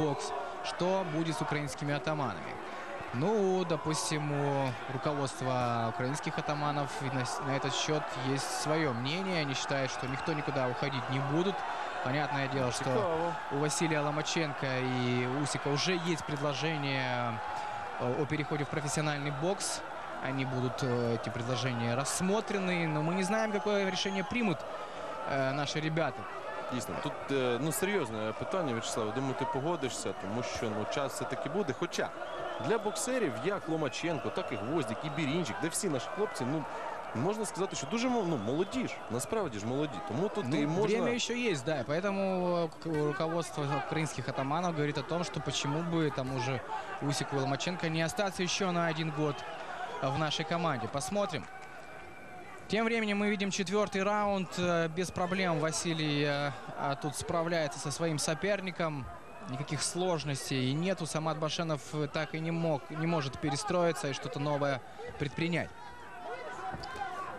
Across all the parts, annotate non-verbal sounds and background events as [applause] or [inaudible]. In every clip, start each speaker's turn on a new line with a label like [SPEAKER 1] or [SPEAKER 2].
[SPEAKER 1] бокс. Что будет с украинскими атаманами? Ну, допустим, у руководства украинских атаманов на, на этот счет есть свое мнение. Они считают, что никто никуда уходить не будут. Понятное дело, что у Василия Ломаченко и Усика уже есть предложение о переходе в профессиональный бокс. Они будут, э, эти предложения, рассмотрены. Но мы не знаем, какое решение примут э, наши ребята.
[SPEAKER 2] Дійсно, тут е, ну серйозне питання, В'ячеслав. Думаю, ти погодишся, тому що ну час все таки буде. Хоча для боксерів, як Ломаченко, так і Гвоздік, і Бірінчик, де всі наші хлопці, ну можна сказати, що дуже ну, молоді ж, насправді ж молоді. Тому тут
[SPEAKER 1] Ну,
[SPEAKER 2] і можна.
[SPEAKER 1] Время еще есть, да. и Поэтому э, к- руководство украинских атаманов говорит о том, что почему бы тому же Усику и Ломаченко не остаться еще на один год в нашей команде. Посмотрим. Тем временем мы видим четвертый раунд. Э, Без проблем Василий э, а, тут справляется со своим соперником. Никаких сложностей и нету. Самат Башенов э, так и не мог, не может перестроиться и что-то новое предпринять.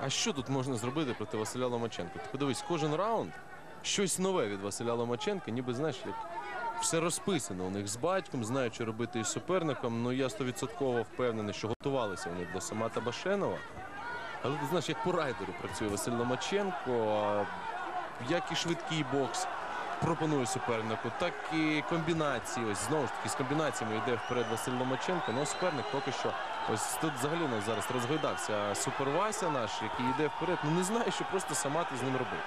[SPEAKER 2] А що тут можна зробити проти Василя Ломаченка? Ти подивись, кожен раунд щось нове від Василя Ломаченка, ніби знаєш, як все розписано у них з батьком, знають, що робити із суперником. Ну я стовідсотково впевнений, що готувалися вони до Самата Башенова. Але ти знаєш, як по райдеру працює Василь Ломаченко, а як і швидкий бокс пропонує супернику, так і комбінації. Ось знову ж таки з комбінаціями йде вперед Василь Ломаченко. Ну а суперник поки що ось тут взагалі у нас зараз розгойдався Супервася наш, який йде вперед. Ну не знає, що просто Самат із ним робити.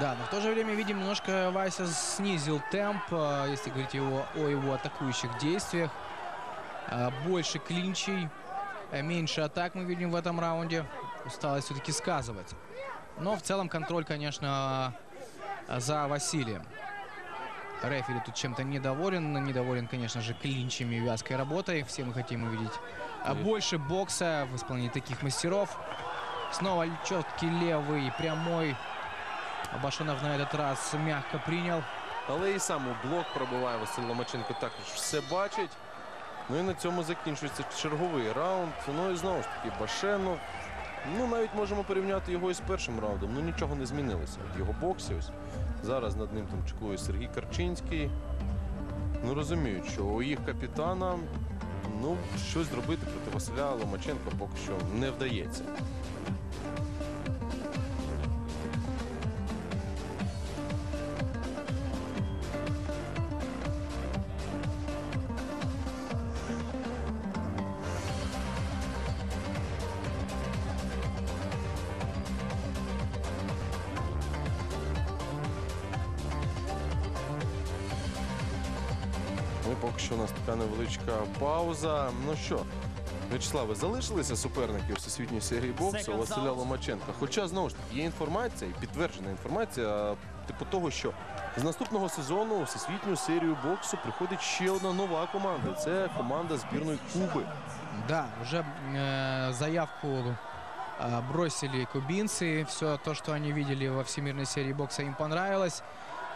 [SPEAKER 1] Да, но в то же время видим, немножко Вася снизил темп, э, если говорить его, о его атакующих действиях. Э, Больше клинчей, э, меньше атак мы видим в этом раунде. Усталость все-таки сказывается. Но в целом контроль, конечно, э, за Василием. Рефери тут чем-то недоволен. Недоволен, конечно же, клинчами и вязкой работой. Все мы хотим увидеть а,
[SPEAKER 2] Конечно.
[SPEAKER 1] больше бокса в исполнении таких мастеров. Снова четкий левый, прямой. Башинов на этот раз мягко принял.
[SPEAKER 2] Але і сам у блок пробиває Василь Ломаченко також все бачить. Ну і на цьому закінчується черговий раунд. Ну і знову ж таки Башенов. Ну навіть можемо порівняти його із першим раундом. Ну нічого не змінилося От його боксі. Ось зараз над ним там чекує Сергій Карчинський. Ну розуміють, що у їх капітана ну щось зробити проти Василя Ломаченка поки що не вдається. поки що у нас така невеличка пауза. Ну що, В'ячеславе, залишилися суперники у всесвітній серії боксу у Василя Ломаченка. Хоча знову ж таки є інформація, і підтверджена інформація, типу того, що з наступного сезону у всесвітню серію боксу приходить ще одна нова команда. Це команда збірної Куби.
[SPEAKER 1] Да, уже э, заявку э, бросили кубинцы. Все то, что они видели во всемирной серии бокса, им понравилось.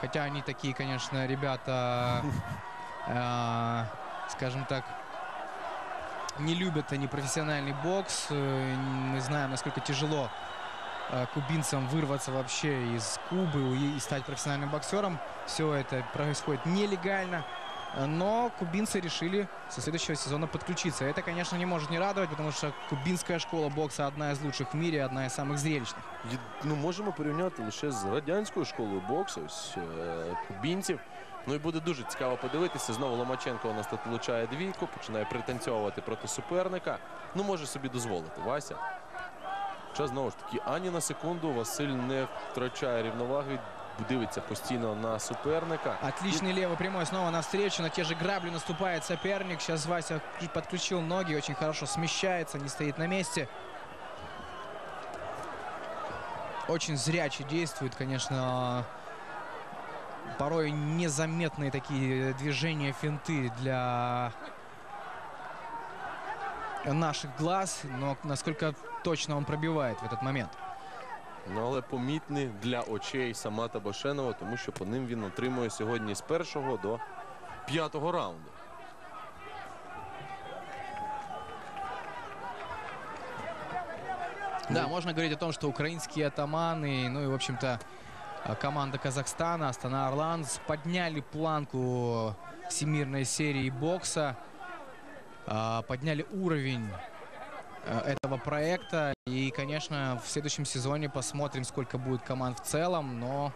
[SPEAKER 1] Хотя они такие, конечно, ребята, [laughs] э, скажем так, не любят они профессиональный бокс. Э, Мы знаем, насколько тяжело э, кубинцам вырваться вообще из Кубы и и стать профессиональным боксером. Все это происходит нелегально. Э, Но кубинцы решили со следующего сезона подключиться. Это, конечно, не может не радовать, потому что кубинская школа бокса одна из лучших в мире, одна из самых зрелищных.
[SPEAKER 2] Є- Ну, можемо порівняти лише з радянською школою боксу, ось е, кубінців. Ну і буде дуже цікаво подивитися. Знову Ломаченко у нас тут влучає двійку, починає пританцьовувати проти суперника. Ну, може собі дозволити, Вася. Хоча знову ж таки, ані на секунду Василь не втрачає рівноваги, дивиться постійно на суперника.
[SPEAKER 1] Отличный левый прямой снова навстречу. На те же грабли наступает соперник. Сейчас Вася подключил ноги, очень хорошо смещается, не стоит на месте. Очень зрячий действует, конечно Порой незаметные такие движения, финты для наших глаз. Но насколько точно он пробивает в этот момент.
[SPEAKER 2] Ну, але помітний для очей Самата Башенова, тому що по ним він отримує сьогодні з першого до п'ятого раунду.
[SPEAKER 1] Да, можно говорить о том, что украинские атаманы, ну и, в общем-то, э, команда Казахстана, Астана Орландс подняли планку всемирной серии бокса. А, подняли уровень э, этого проекта. И, конечно, в следующем сезоне посмотрим, сколько будет команд в целом. Но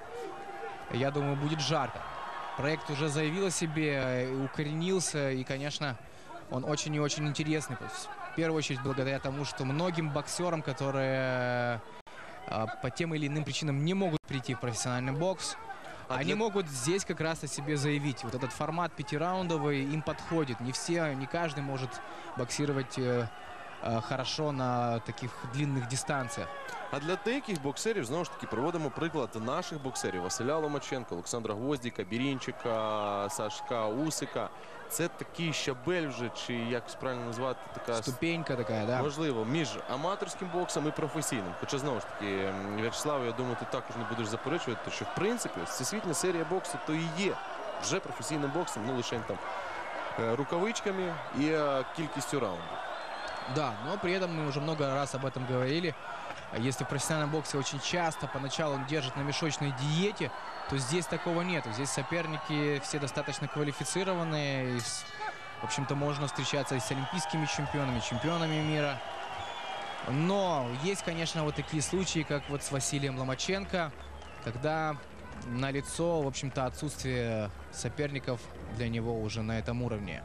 [SPEAKER 1] я думаю, будет жарко. Проект уже заявил о себе, э, укоренился. И, конечно, он очень и очень интересный. В первую очередь благодаря тому, что многим боксерам, которые по тем или иным причинам не могут прийти в профессиональный бокс,
[SPEAKER 2] А
[SPEAKER 1] они
[SPEAKER 2] для-
[SPEAKER 1] могут здесь как раз о себе заявить. Вот этот формат пятираундовый им подходит. Не все, не каждый может боксировать э, хорошо на таких длинных дистанциях.
[SPEAKER 2] А для деяких боксерів знову ж таки приводимо приклад наших боксерів Василя Ломаченка, Олександра Гвоздіка, Бірінчика, Сашка Усика. Це такий щабель вже, чи як правильно назвати, така
[SPEAKER 1] Ступенька такая, да.
[SPEAKER 2] можливо між аматорським боксом і професійним. Хоча знову ж таки, В'ячеслав, я думаю, ти також не будеш заперечувати, що в принципі всесвітня серія боксу то і є вже професійним боксом, ну лише там е, рукавичками і е, кількістю раундів.
[SPEAKER 1] Да, но при этом мы уже много раз об этом говорили. Если в профессиональном боксе очень часто поначалу он держит на мешочной диете, то здесь такого нету. Здесь соперники все достаточно квалифицированные. И в общем-то, можно встречаться и с олимпийскими чемпионами, чемпионами мира. Но есть, конечно, вот такие случаи, как вот с Василием Ломаченко, когда налицо, в общем-то, отсутствие соперников для него уже на этом уровне.